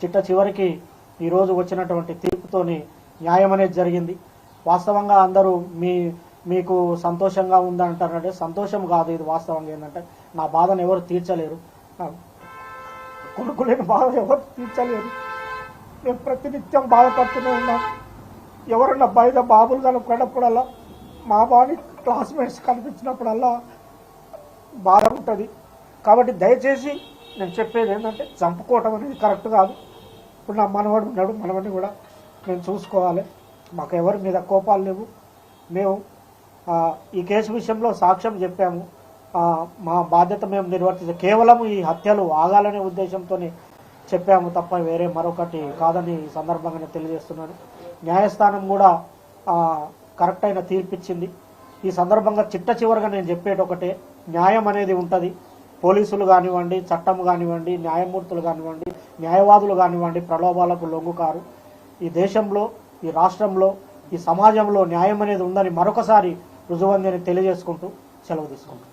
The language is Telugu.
చిట్ట చివరికి ఈరోజు వచ్చినటువంటి తీర్పుతోని న్యాయం అనేది జరిగింది. వాస్తవంగా అందరూ మీ మీకు సంతోషంగా ఉందంటారంటే సంతోషం కాదు ఇది వాస్తవంగా ఏంటంటే నా బాధను ఎవరు తీర్చలేరు. కొడుకులేని బాధ ఎవరు తీర్చలేరు. మేము ప్రతినిత్యం బాధపడుతూనే ఉన్నాం. ఎవరన్నా బయట బాబులు కనుక్కున్నప్పుడల్లా మా బాని క్లాస్మేట్స్ కనిపించినప్పుడల్లా బాధ ఉంటుంది. కాబట్టి దయచేసి నేను చెప్పేది ఏంటంటే చంపుకోవటం అనేది కరెక్ట్ కాదు. ఇప్పుడు నా మనవడు ఉన్నాడు. మనవాడిని కూడా నేను చూసుకోవాలి. మాకు ఎవరి మీద కోపాలు లేవు. మేము ఈ కేసు విషయంలో సాక్ష్యం చెప్పాము. మా బాధ్యత మేము నిర్వర్తించాం కేవలం ఈ హత్యలు ఆగాలనే ఉద్దేశంతోనే చెప్పాము తప్ప వేరే మరొకటి కాదని ఈ సందర్భంగా తెలియజేస్తున్నాను. న్యాయస్థానం కూడా కరెక్ట్ అయిన తీర్పిచ్చింది. ఈ సందర్భంగా చిట్ట చివరిగా నేను చెప్పేది ఒకటే. న్యాయం అనేది ఉంటుంది. పోలీసులు కానివ్వండి చట్టం కానివ్వండి న్యాయమూర్తులు కానివ్వండి న్యాయవాదులు కానివ్వండి ప్రలోభాలకు లొంగుకారు. ఈ దేశంలో ఈ రాష్ట్రంలో ఈ సమాజంలో న్యాయం అనేది ఉందని మరొకసారి రుజువందని తెలియజేసుకుంటూ సెలవు తీసుకుంటాం